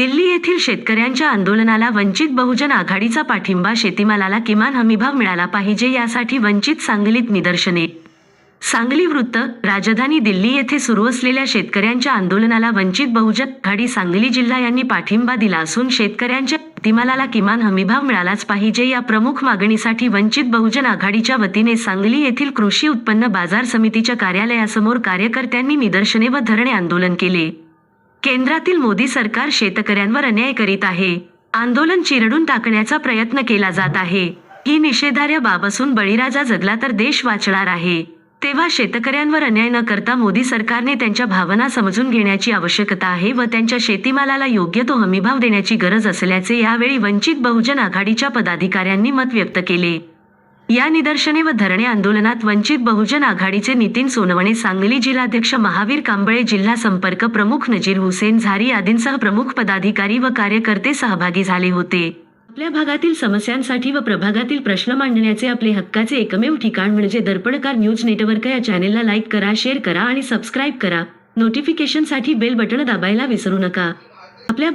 दिल्ली येथील शेतकऱ्यांच्या आंदोलनाला वंचित बहुजन आघाडीचा पाठिंबा शेतीमालाला किमान हमीभाव मिळाला पाहिजे यासाठी वंचित सांगलीत निदर्शने. सांगली वृत्त राजधानी दिल्ली येथे सुरू असलेल्या शेतकऱ्यांच्या आंदोलनाला वंचित बहुजन आघाडी सांगली जिल्हा यांनी पाठिंबा दिला असून शेतकऱ्यांच्या शेतीमालाला किमान हमीभाव मिळालाच पाहिजे या प्रमुख मागणीसाठी वंचित बहुजन आघाडीच्या वतीने सांगली येथील कृषी उत्पन्न बाजार समितीच्या कार्यालयासमोर कार्यकर्त्यांनी निदर्शने व धरणे आंदोलन केले. केंद्रातील मोदी सरकार शेतकऱ्यांवर अन्याय करीत आहे. आंदोलन चिरडून टाकण्याचा प्रयत्न केला जात आहे. ही निषेधार्या बाब असून बळीराजा जगला तर देश वाचणार आहे. तेव्हा शेतकऱ्यांवर अन्याय न करता मोदी सरकारने त्यांच्या भावना समजून घेण्याची आवश्यकता आहे व त्यांच्या शेतीमालाला योग्य तो हमीभाव देण्याची गरज असल्याचे यावेळी वंचित बहुजन आघाडीच्या पदाधिकाऱ्यांनी मत व्यक्त केले. या निदर्शने व धरणे आंदोलनात वंचित बहुजन आघाडीचे नितीन सोनवणे सांगली जिल्हाध्यक्ष महावीर कांबळे जिल्हा संपर्क प्रमुख नजीर हुसेन झारी आदींसह प्रमुख पदाधिकारी व कार्यकर्ते सहभागी झाले होते. आपल्या भागातील समस्यांसाठी व प्रभागातील प्रश्न मांडण्याचे आपले हक्काचे एकमेव ठिकाण म्हणजे दर्पणकार न्यूज नेटवर्क या चॅनेलला लाईक करा शेअर करा आणि सबस्क्राईब करा. नोटिफिकेशनसाठी बेल बटण दाबायला विसरू नका. आपल्या